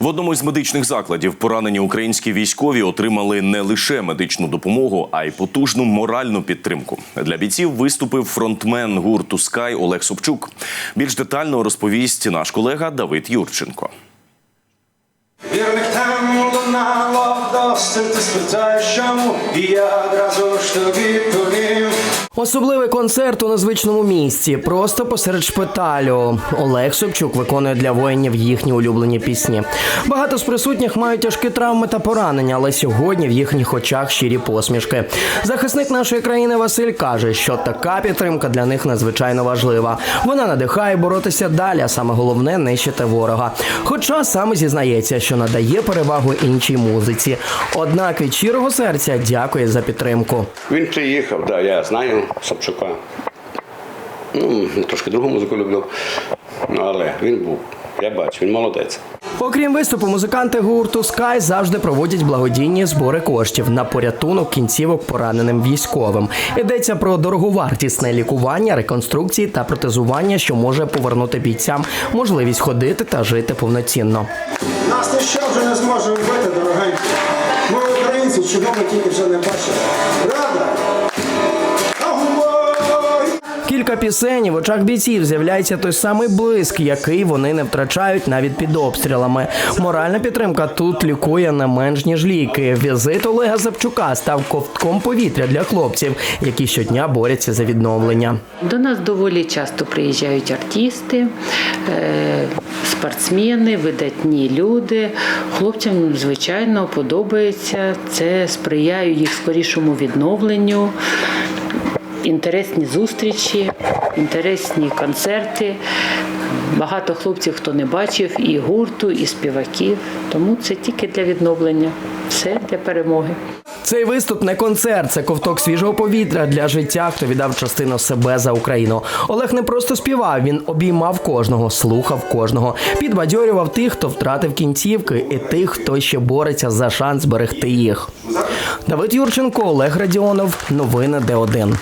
В одному із медичних закладів поранені українські військові отримали не лише медичну допомогу, а й потужну моральну підтримку. Для бійців виступив фронтмен гурту Скай Олег Собчук. Більш детально розповість наш колега Давид Юрченко. Вірних лунало вдосталь, ти спитаєш чому, і я одразу ж тобі відповім. Особливий концерт у незвичному місці, просто посеред шпиталю. Олег Собчук виконує для воїнів їхні улюблені пісні. Багато з присутніх мають тяжкі травми та поранення, але сьогодні в їхніх очах щирі посмішки. Захисник нашої країни Василь каже, що така підтримка для них надзвичайно важлива. Вона надихає боротися далі, а саме головне нищити ворога. Хоча саме зізнається, що надає перевагу іншій музиці. Однак від щирого серця дякує за підтримку. Він приїхав, да, я знаю Собчука. Ну, трошки другу музику люблю. Ну, але він був. Я бачу, він молодець. Окрім виступу, музиканти гурту Sky завжди проводять благодійні збори коштів на порятунок кінцівок пораненим військовим. Йдеться про дороговартісне лікування, реконструкції та протезування, що може повернути бійцям можливість ходити та жити повноцінно. Нас ніщо вже не зможе вбити, дорогенькі. Ми українці, чого ми тільки вже не бачили. Правда? Кілька пісень в очах бійців з'являється той самий блиск, який вони не втрачають навіть під обстрілами. Моральна підтримка тут лікує не менш ніж ліки. Візит Олега Запчука став ковтком повітря для хлопців, які щодня борються за відновлення. До нас доволі часто приїжджають артисти, е, спортсмени, видатні люди. Хлопцям, звичайно, подобається. Це сприяє їх скорішому відновленню. Інтересні зустрічі, інтересні концерти. Багато хлопців, хто не бачив, і гурту, і співаків. Тому це тільки для відновлення, все для перемоги. Цей виступ не концерт, це ковток свіжого повітря для життя, хто віддав частину себе за Україну. Олег не просто співав, він обіймав кожного, слухав кожного, підбадьорював тих, хто втратив кінцівки, і тих, хто ще бореться за шанс зберегти їх. Давид Юрченко, Олег Радіонов. Новини Д1.